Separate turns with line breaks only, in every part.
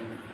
Amen.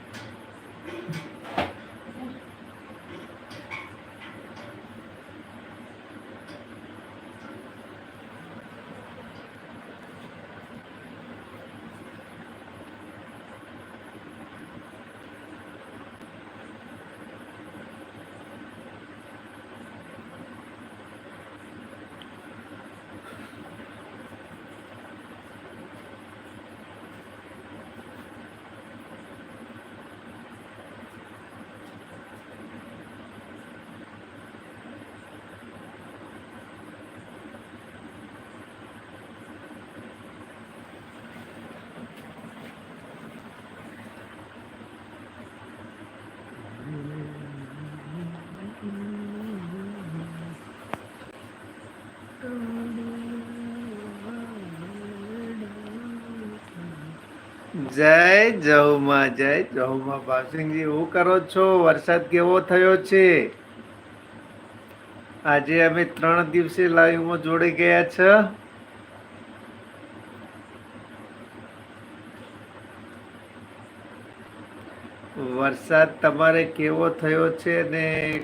જય જહુમાં જય જહુમાં ભાવસિંહજી, હું કરો છો? વરસાદ કેવો થયો છે? આજે અમે ત્રણ દિવસે લાઈવમાં જોડી ગયા છે. વરસાદ તમારે કેવો થયો છે ને?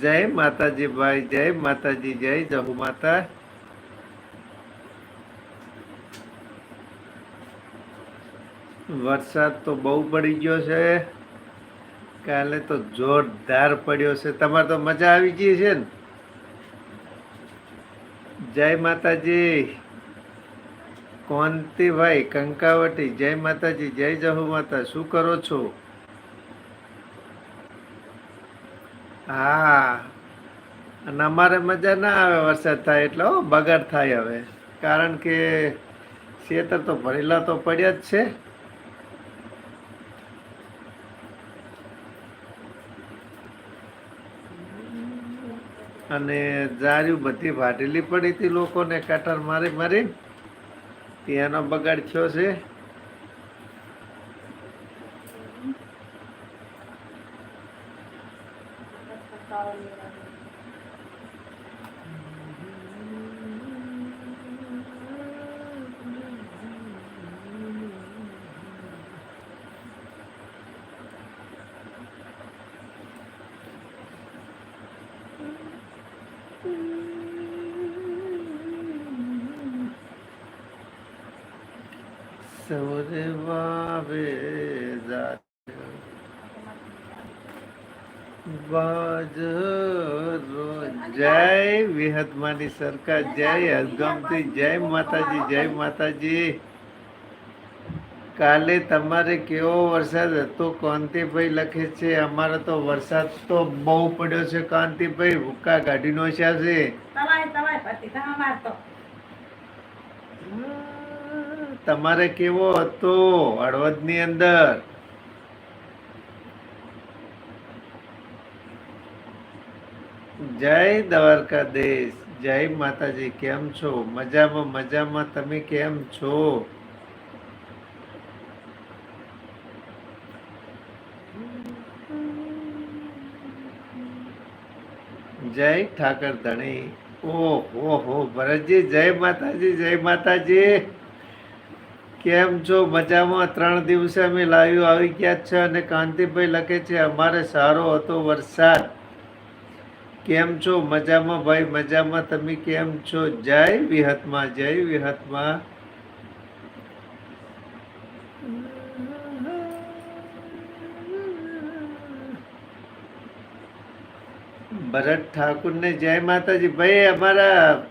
જય માતાજી ભાઈ, જય માતાજી, જય જહુ માતા. વરસાદ તો બહુ પડી ગયો છે. કાલે તો જોરદાર પડ્યો છે. તમારે તો મજા આવી ગઈ છે ને? જય માતાજી. કોંતિભાઈ, કંકાવટી, જય માતાજી, જય જહુ માતા, શું કરો છો? હા, અને અમારે મજા ના આવે વરસાદ થાય એટલે બગાડ થાય હવે. કારણ કે ખેતર તો ભરેલા તો પડ્યા જ છે. અને જાર્યું બધી વાઢેલી પડી હતી લોકોને કટર મારી મારી ત્યાંનો બગાડ થયો છે. સૌરે વાવે જાત બાજરો જય વિહતમાની સરકાર, જય હરગમતી જય માતાજી જય માતાજી. કાલે તમારે કેવો વરસાદ હતો? કાંતિભાઈ લખે છે, અમારો તો વરસાદ તો બહુ પડ્યો છે, કાંતિભાઈ, હુક્કા કાઢી નો છે તમારે કેવો હતો હળવદની અંદર? જય દ્વારકાધીશ, જય માતાજી, કેમ છો? મજામાં મજામાં, તમે કેમ છો? જય ઠાકર ધણી, ઓહો હો, ભરતજી, જય માતાજી જય માતાજી. કેમ છો? મજામાં? ત્રણ દિવસે અમે લાઈવ આવી ગયા છે અને કાંતિભાઈ લખે છે, અમારે સારો હતો વરસાદ. કેમ છો? મજામાં ભાઈ, મજામાં. તમે કેમ છો? જય વિહતમાં જય વિહતમાં. ભરત ઠાકુરને જય માતાજી. ભાઈ, અમારા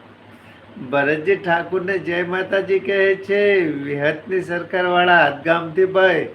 ભરતજી ઠાકુરને જય માતાજી કહે છે વિહતની સરકાર વાળા હાથગામથી ભાઈ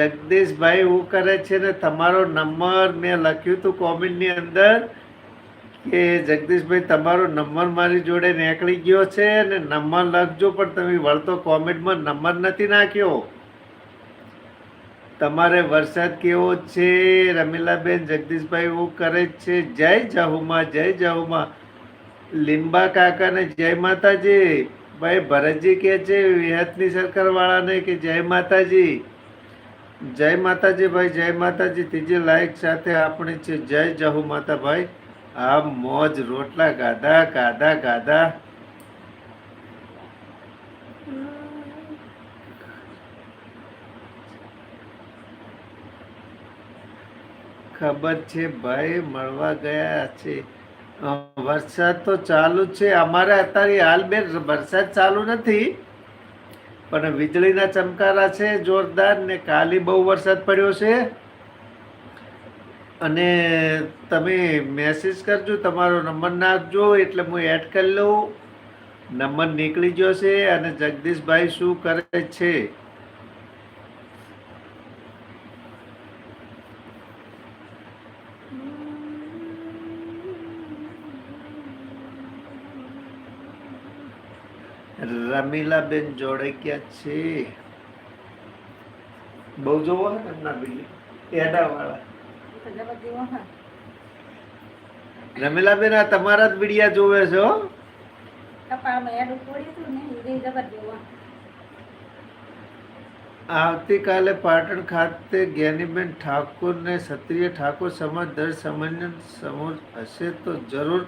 જગદીશભાઈ એવું કરે છે ને તમારો નંબર મેં લખ્યું હતું કોમેન્ટની અંદર કે જગદીશભાઈ તમારો નંબર મારી જોડે નીકળી ગયો છે અને નંબર લખજો, પણ તમે વળતો કોમેન્ટમાં નંબર નથી નાખ્યો. તમારે વરસાદ કેવો છે? રમીલાબેન જગદીશભાઈ એવું કરે છે. જય જહુમાં જય જહુમાં. લીંબા કાકાને જય માતાજી. ભાઈ ભરતજી કે છે, વિહતની સરકાર વાળાને કે જય માતાજી. જય માતાજી ભાઈ, જય માતાજી. ત્રીજી લાઈક સાથે આપણે છે જય જહુ માતા ભાઈ આ મોજ, રોટલા, ગાધા ગાધા ગાધા. ખબર છે ભાઈ, મળવા ગયા છે. વરસાદ તો ચાલુ છે. અમારે અત્યારે હાલ બે વરસાદ ચાલુ નથી. પણ વીજળીના ચમકારા છે, જોરદાર ને કાલે બહુ વરસાદ પડ્યો છે. અને તમે મેસેજ કરજો, તમારો નંબર નાખજો એટલે હું એડ કરી લઉં. નંબર નીકળી ગયો છે અને જગદીશભાઈ શું કરે છે? રમીલાબેન જોડે ક્યાં છે? બહુ જોવો હે ને એમના બિલ્ડિંગ એડા વાળા
તો જબર
રમીલાબેન આ તમારા જ વિડિયા જોવે છે આવતીકાલે પાટણ ખાતે જ્ઞાનીબેન ઠાકોર ને ક્ષત્રિય ઠાકોર સમાજ દર સમાન્ય સમૂહ હશે તો જરૂર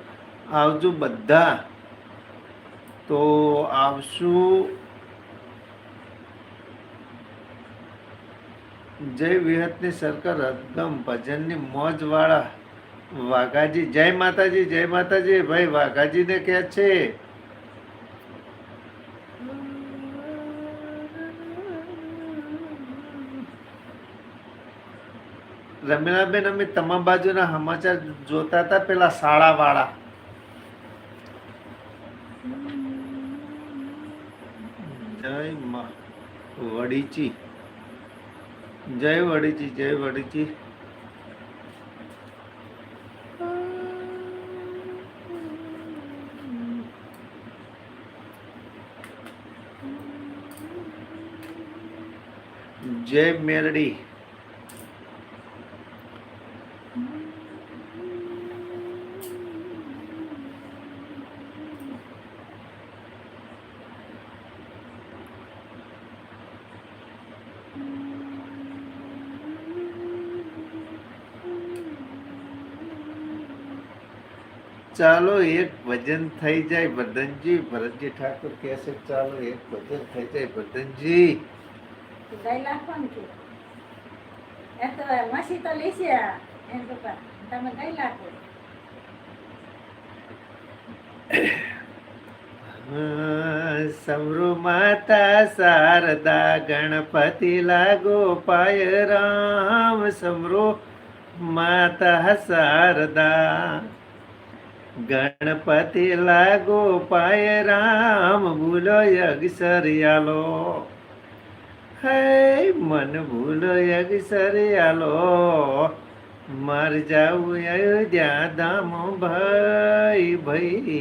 આવજો બધા. તો આવશું જય વિહતની સરકાર એકદમ ભજનની મોજ વાળા વાઘાજી. જય માતાજી જય માતાજી. ભાઈ, વાઘાજીને કે છે. રમીલાબેન, અમે તમામ બાજુના સમાચાર જોતા હતા, પેલા શાળા જય મા વડીચી જય વડીચી જય વડીચી જય મેરડી ચાલો એક ભજન થઈ જાય. ભરતનજી ભરતજી ઠાકોર કહે છે ચાલો એક ભજન થઈ જાય.
નાખો.
સમરુ માતા શારદા ગણપતિ લાગો પાય રામ. સમરુ માતા શારદા ગણપતિ લાગો પાય રામ ભૂલો અક્ષરિયાલો હે મન ભૂલો અક્ષરિયાલો મર જાવું અયોધ્યા ધામ ભાઈ ભાઈ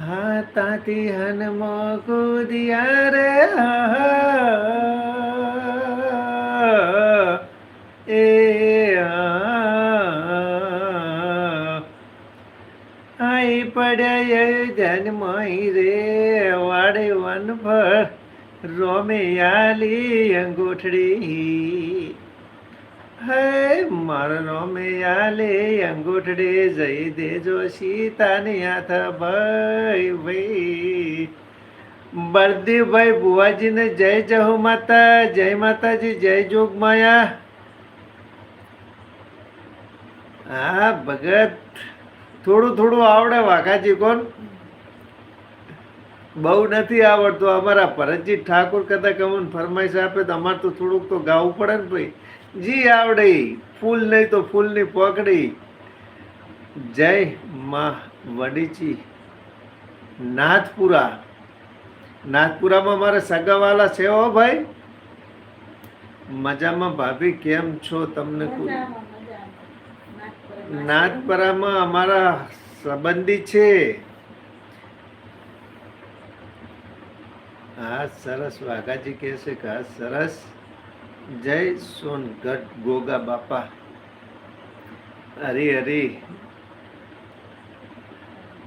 હા તાતી હનમો કુદિયા રે હા. જન્મઈ રે, વાડે વન પર રોમે આલી અંગૂઠડી. હે, મારો રોમે આલે અંગૂઠડે, જઈ દેજો સીતાની હાથ ભાઈ ભાઈ. બળદેવભાઈ બુવાજીને જય જહુ માતા, જય માતાજી, જય જોગ માયા. હા, ભગત થોડું થોડું આવડે વાઘાજી કોણ? બહુ નથી આવડતું. અમારા ભરતજી ઠાકોર કદાચ અમને ફરમાઈશ આપે તો અમારે તો થોડુંક તો ગાવું પડે ને ભાઈ. જી આવડે. ફૂલ નહીં તો ફૂલની પકડી. જય મા વડીચી. નાથપુરા. નાથપુરામાં મારે સગાવાલા છે હો ભાઈ. મજામાં ભાભી, કેમ છો તમને કોઈ? નાથપરામાં અમારા સંબંધી છે. હા, સરસ વાઘાજી કહે છે કે સરસ. જય સોનગઢ, ગોગા બાપા. હરી હરી.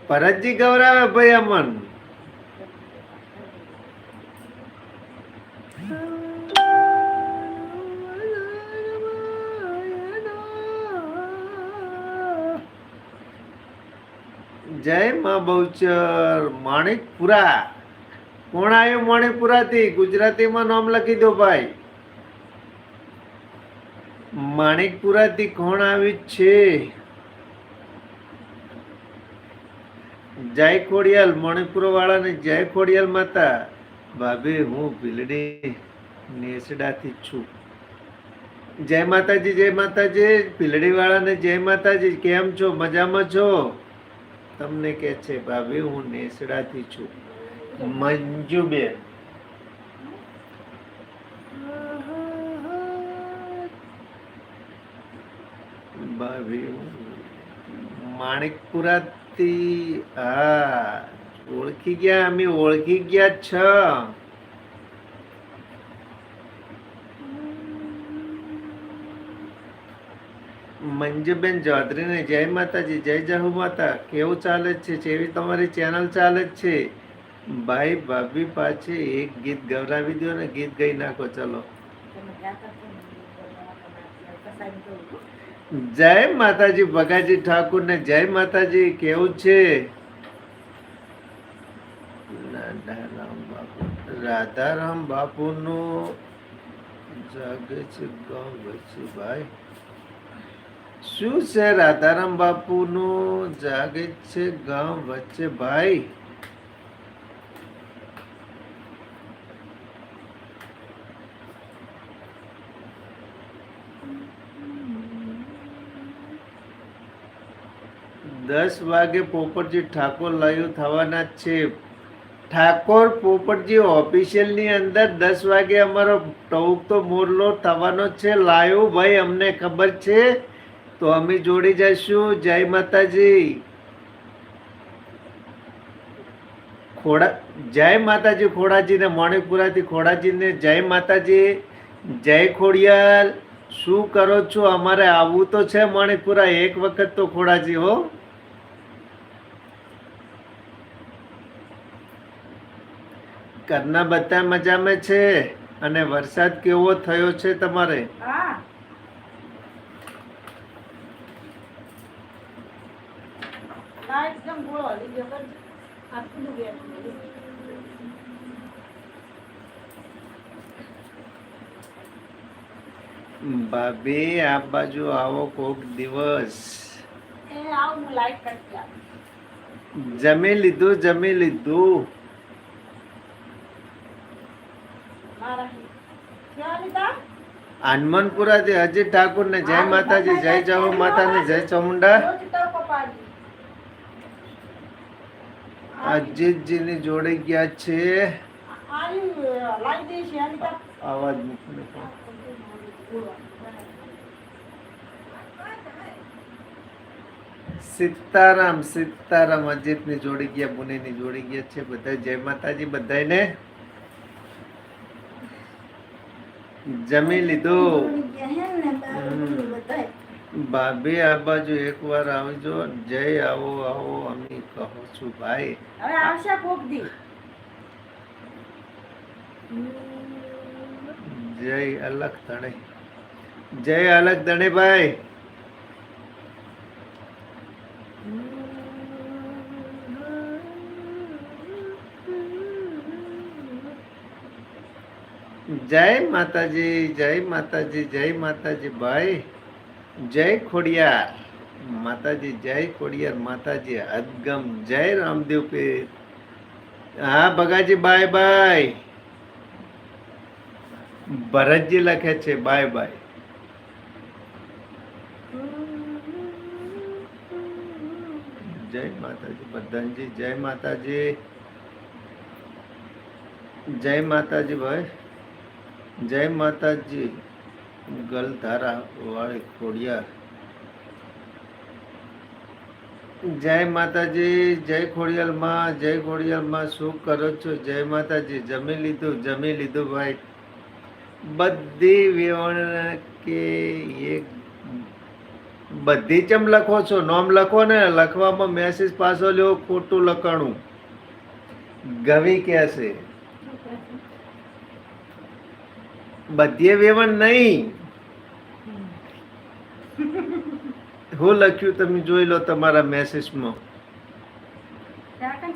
ભરતજી ગૌરાવે ભાઈ અમન જય માં બહુચર માણિકપુરા. કોણ આવ્યું માણિકપુરાથી? ગુજરાતીમાં નામ લખી દો ભાઈ. માણિકપુરાથી કોણ આવ્યું છે? જય ખોડિયાલ મણિપુર વાળાને જય ખોડિયાલ માતા. ભાભી, હું ભીલડી નેસડાથી છું. જય માતાજી જય માતાજી. ભીલડી વાળાને જય માતાજી. કેમ છો? મજામાં છો? તમને કે છે, ભાભી, હું નેસડાથી છું. મંજુબેન. ભાભી માણિકપુરાથી, હા, ઓળખી ગયા, અમે ઓળખી ગયા છ. મંજુબેન ચૌધરીને જય માતાજી, જય જહુ માતા. કેવું ચાલે છે? જેવી તમારી ચેનલ ચાલે જ છે? ભાઈ, ભાભી પાછે એક ગીત ગવરાવી દો ને, ગીત ગઈ નાખો, ચલો.
છો છું.
જય માતાજી, ભગાજી ઠાકુર ને, જય માતાજી, કેવું છે? રાધારામ બાપુ રાધારામ બાપુ નું જાગે છે, ગામ વચ્ચે ભાઈ. શું છે રાધારામ બાપુ નું જાગે છે ગામ વચ્ચે ભાઈ? દસ વાગે પોપટજી ઠાકોર લાઈવ થવાના છે. ઠાકોર પોપટજી ઓફિશિયલની અંદર દસ વાગે અમારો ટોક તો મોરલો થવાનો છે. લાઈવ ભાઈ, અમને ખબર છે? તો અમે જોડી જઈશું. જય માતાજી. ખોડા, જય માતાજી ખોડાજીને, મણિપુરાથી ખોડાજીને જય માતાજી. જય ખોડિયાલ. શું કરો છો? અમારે આવવું તો છે મણિપુરા, એક વખત તો ખોડાજી, હો. ઘરના બધા મજામાં છે? અને વરસાદ કેવો થયો છે તમારે?
હા ના એકદમ ગોળો હલી ગયો કરજો. આટલું બેઠું.
ભાભી આ બાજુ આવો કોક દિવસ. જમી લીધું જમી લીધું.
હનુમાનપુરા
થી અજીત ઠાકુર ને જય માતાજી જય જહુ માતા ને જય ચામુંડા
રોજ તડકો પાડી.
અજીતજી ની જોડે ગયા છે અવાજ પણ. સીતારામ સીતારામ અજીતની જોડી ગયા પુણે ની જોડી ગયા છે બધા જય માતાજી બધાને જમી લીધું. ભાભી આ બાજુ એકવાર આવજો. જય આવો આવો અમે કહો છું ભાઈ.
હવે આવશે કોક દી.
જય અલગ ધણે. જય અલગ ધણે ભાઈ. જય માતાજી જય માતાજી જય માતાજી ભાઈ. જય ખોડિયાર. માતાજી, જય ખોડિયાર, માતાજી અદગમ જય રામદેવ પીર. હા, ભગાજી, બાય બાય. ભરતજી લખે છે, બાય બાય. જય માતાજી, બધાજી, જય માતાજી. જય માતાજી ભાઈ. જય માતાજી. ગલધારા વાળી ખોડિયાર. જય માતાજી, જય ખોડિયાલમાં જય ખોડિયાલમાં શું કરો છો? જય માતાજી, જમી લીધું જમી લીધું ભાઈ. બધી વેવણ કે એક બધી ચમ લખો છો? નોમ લખો ને, લખવામાં મેસેજ પાછો લ્યો, ખોટું લખાણું. ગવી કે છે વેવન વેવણ નહીં. હું લખ્યું તમે જોઈ લો તમારા મેસેજમાં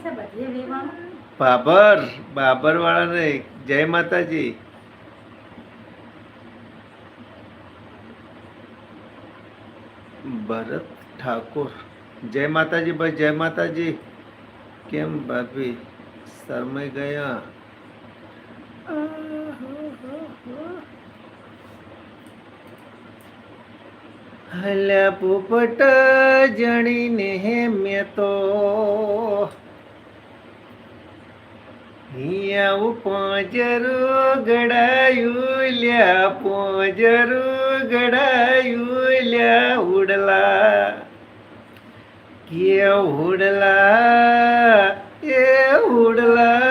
બધી
બાબર બાબર વાળાને જય માતાજી. ભરત ઠાકોર. જય માતાજી ભાઈ જય માતાજી. કેમ ભાભી? શરમાઈ ગયા. હલ્યા પોપટ જણીને હે મેં તો. હિયાવું પાંજરું ગડાયું લ્યા, પાંજરું ગડાયું લ્યા ઉડલા કે ઉડલા એ ઉડલા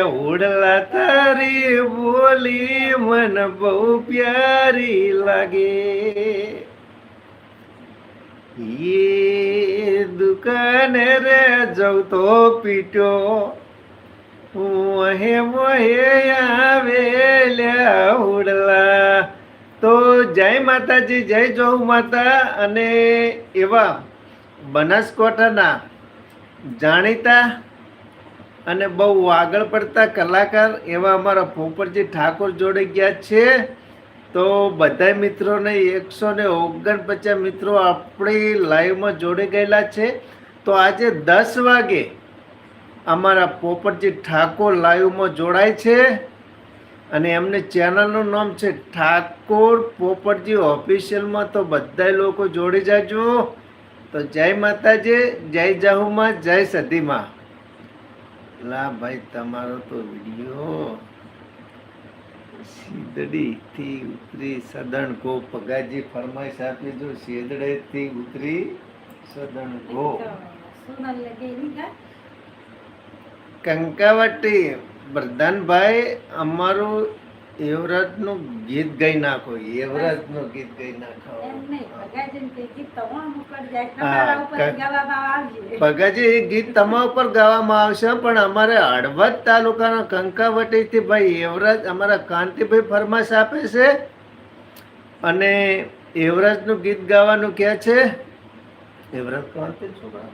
ઉડલા તારી બોલી મન બહુ પ્યારી લાગે. એ દુકાને રે જઉં તો પીટ્યો મોહે મોહે આવેલ્યા ઉડલા. તો જય માતાજી, જય જૌ માતા. અને એવા બનાસકાંઠાના જાણીતા અને બહુ આગળ પડતા કલાકાર એવા અમારા પોપટજી ઠાકોર જોડે ગયા છે. તો બધા મિત્રોને એકસો ને ઓગણપચાસ મિત્રો આપણી લાઈવમાં જોડે ગયેલા છે. તો આજે દસ વાગે અમારા પોપટજી ઠાકોર લાઈવમાં જોડાય છે. અને એમને ચેનલનું નામ છે ઠાકોર પોપટજી ઓફિશિયલમાં. તો બધા લોકો જોડી જાજો. તો જય માતાજી, જય જાહુમાં, જય સતીમાં લા ભાઈ તમારો તો વીડિયો થી ઉતરી સદણ ગો. પગાજી ફરમાઈશ આપી જો થી ઉતરી સદણ ગો. કંકાવટી પ્રધાનભાઈ અમારું યુવરાજનું ગીત ગાઈ નાખો યુવરાજનું ગીત ગાઈ નાખો. પગાજી એ ગીત તમારા ઉપર ગાવામાં આવશે પણ અમારે હળવદ તાલુકાના કંકાવટીથી ભાઈ યુવરાજ અમારા કાંતિભાઈ ફરમાશ આપે છે. અને યુવરાજનું ગીત ગાવાનું કહે છે. યુવરાજ કાંતિ છોકરા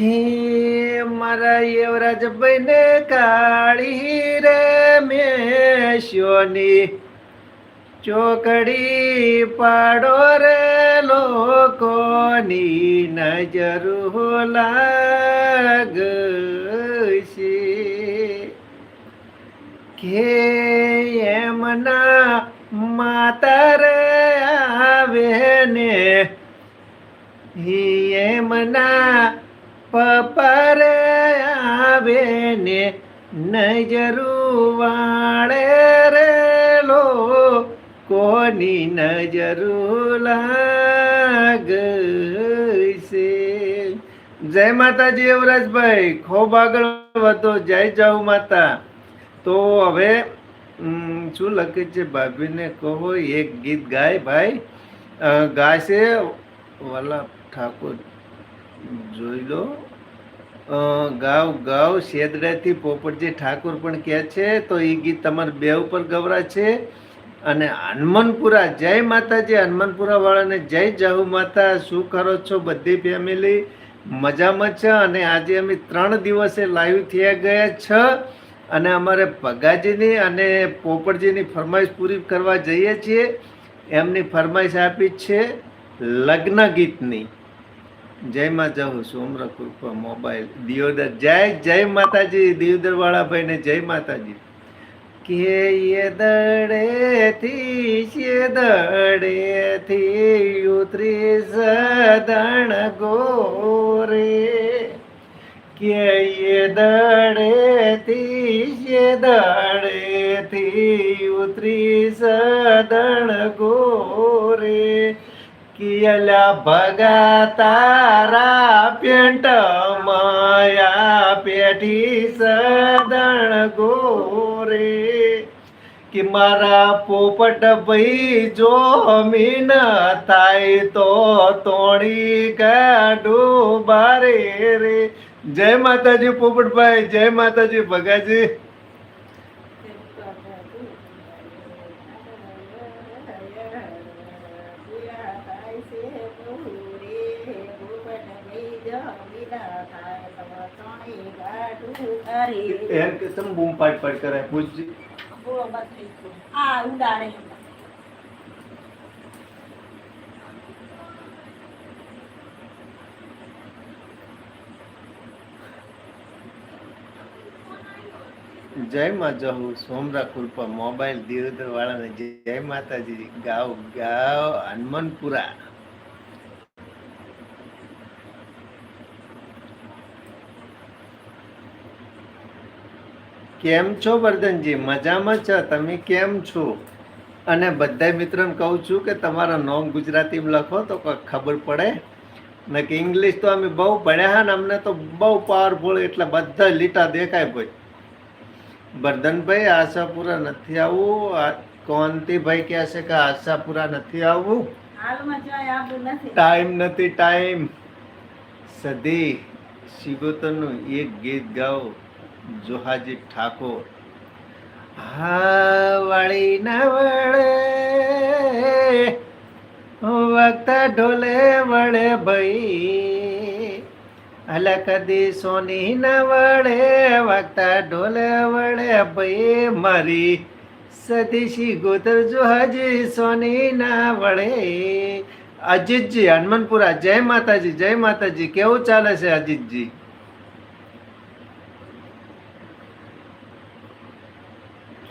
કે મારા યુવરાજ ભાઈને કાળી રે મેશ્યોની ચોકડી પાડો રે લોકોની નજર લાગશે. કે એમના માતા રે આવે ને એમના પપ્પા રે આવે ને નજરું વાળે રે લો, કોની નજરું લાગશે? જય માતાજી યુવરાજભાઈ, ખૂબ આગળ વધો, જય જાઉ માતા. તો હવે શું લખે છે ભાભીને કહો, એક ગીત ગાય ભાઈ. ગાશે વલ્લભ ઠાકોર. જોઈ લો. ગાવ ગાવ, શેદડાથી પોપટજી ઠાકોર પણ કહે છે, તો એ ગીત તમારે બે ઉપર ગવરા છે અને હનુમાનપુરા, જય માતાજી હનુમાનપુરા વાળાને જય જાહુ માતા, શું કરો છો બધી ફેમિલી મજામાં છે? અને આજે અમે ત્રણ દિવસે લાઈવ થયા ગયા છે. અને અમારે પગાજીની અને પોપટજીની ફરમાઈશ પૂરી કરવા જઈએ છીએ. એમની ફરમાઈશ આપી છે લગ્ન ગીતની જય માં જાઉં સોમર કૃપા મોબાઈલ. દિયોદર, જય જય માતાજી, દિયોદર વાળા ભાઈને જય માતાજી. કે એ દડેથી છે દડેથી ઉતરી સદણ ગોરે. કે એ દડેથી દડે થી ઉતરી સદણ ગોરે. કિયલા ભગા તારા પેન્ટ માયા પેઠી સદણ ગોરે. કે મારા પોપટ ભાઈ જો મીન થાય તો તોડી કાઢું બારે રે. જય માતાજી પોપટભાઈ, જય માતાજી ભગાજી. એમ કે તમ બૂમ પાડ પાડ કરે પૂછજી
આ ઉડાડે.
જય માં જહુ સોમરા કૃપા મોબાઈલ દિયોદર વાળાને જય માતાજી ગાવ ગાવ હનુમાનપુરા. કેમ છો વર્ધનજી? મજામાં છો? તમે કેમ છો? અને બધા મિત્રોને કહું છું કે તમારા નોમ ગુજરાતીમાં લખો તો ખબર પડે. ને કે ઇંગ્લિશ તો અમે બહુ ભણ્યા હા ને અમને તો બહુ પાવરફુલ એટલે બધા લીટા દેખાય ભાઈ. વર્ધનભાઈ આશાપુરા નથી આવવું કોંતીભાઈ કહે છે કે આશાપુરા નથી આવવું ટાઈમ નથી. ટાઈમ સદી શિગોતરનું એક ગીત ગાઓ. જોહાજી ઠાકોર. હા વાળી ના વળે વખતા ઢોલે વળે ભાઈ. અલા કદી સોની ના વળે વાગતા ઢોલે વળે ભાઈ. મારી સતીશી ગોતર જો હજી સોની ના વળે અજીતજી, હનુમાનપુરા, જય માતાજી જય માતાજી. કેવું ચાલે છે અજીતજી?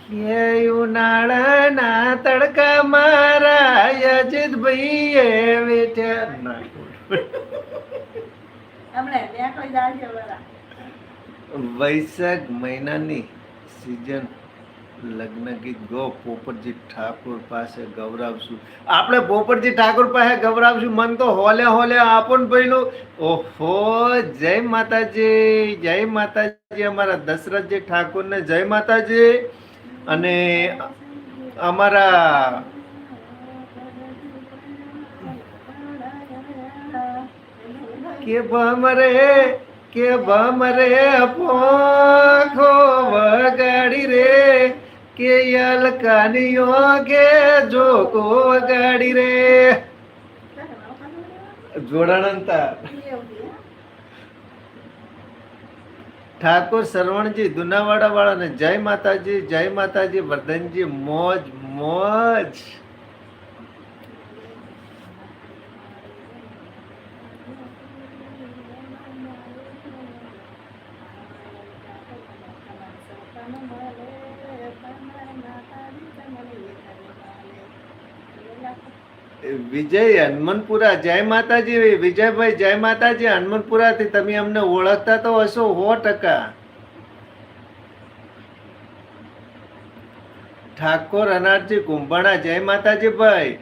કે ઉનાળાના તડકા મારા વેઠ્યા ના
કોઈ જાજે વરા
વૈશાખ મહિનાની સિઝન લગ્ન ગીત ગો પોપટજી ઠાકોર પાસે ગૌરાવશું. આપણે પોપટજી ઠાકોર પાસે ગૌરાવશું. મન તો હોલે હોલે આપણ ભાઈનું ઓહો જય માતાજી જય માતાજી. અમારા દશરથજી ઠાકોરને જય માતાજી. અને અમારા કે ભમરે કે ભમરે પોખો વગાડી રે, કે યલકાનીઓ કે જોકો વગાડી રે. જોડાણંતા ઠાકોર સરવણજી દુનાવાડા વાળાને જય માતાજી જય માતાજી વર્ધનજી મોજ મોજ. વિજય હનુમાનપુરા, જય માતાજી વિજયભાઈ, જય માતાજી, હનુમાનપુરાથી તમે અમને ઓળખતા તો હશો સો ટકા. ઠાકોર અનારજી કુંભાણા, જય માતાજી ભાઈ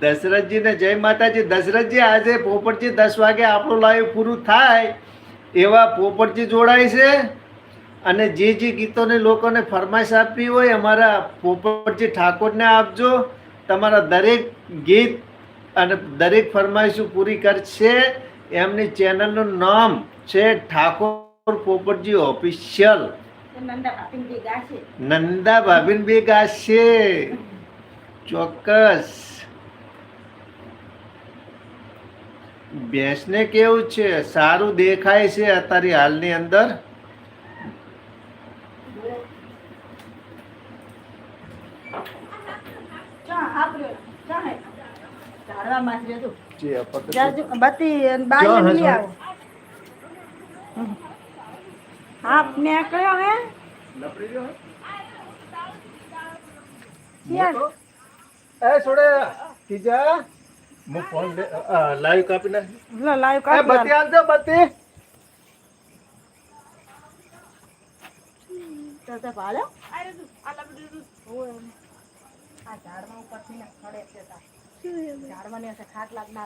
દશરથજીને જય માતાજી. દશરથજી, આજે પોપટજી દસ વાગે આપણું લાઈવ પૂરું થાય એવા પોપટજી જોડાય છે. અને જે જે ગીતોને લોકોને ફરમાઈશ આપવી હોય અમારા પોપટજી ઠાકોરને આપજો. તમારા દરેક ગીત અને દરેક ફરમાઈશો પૂરી કરશે. એમની ચેનલનું નામ છે ઠાકોર પોપટજી ઓફિશિયલ.
નંદા ભાભીની ગાશે.
નંદા ભાભીન બી ગાશે. ચોક્કસ. ભેંસને કેવું છે? સારું દેખાય છે અત્યારે હાલની અંદર
ચા આપણે ચા હે ઝાડવામાં જ
ચા હે,
લઈ આવો. હાફ કયો હે?
નપરી જો
યાર
એ છોડે કીજા હું ફોન લાઈવ કાપી નાખ.
લો લાઈવ
એ
કાઢ
આલજો બત્તી
તો તો ભાળો અરે તું આલા બધું હોય આ ઝાડમાં ઉપરથી ને ખડે છે તા. ઝાડમાં ને ખાટ લાગના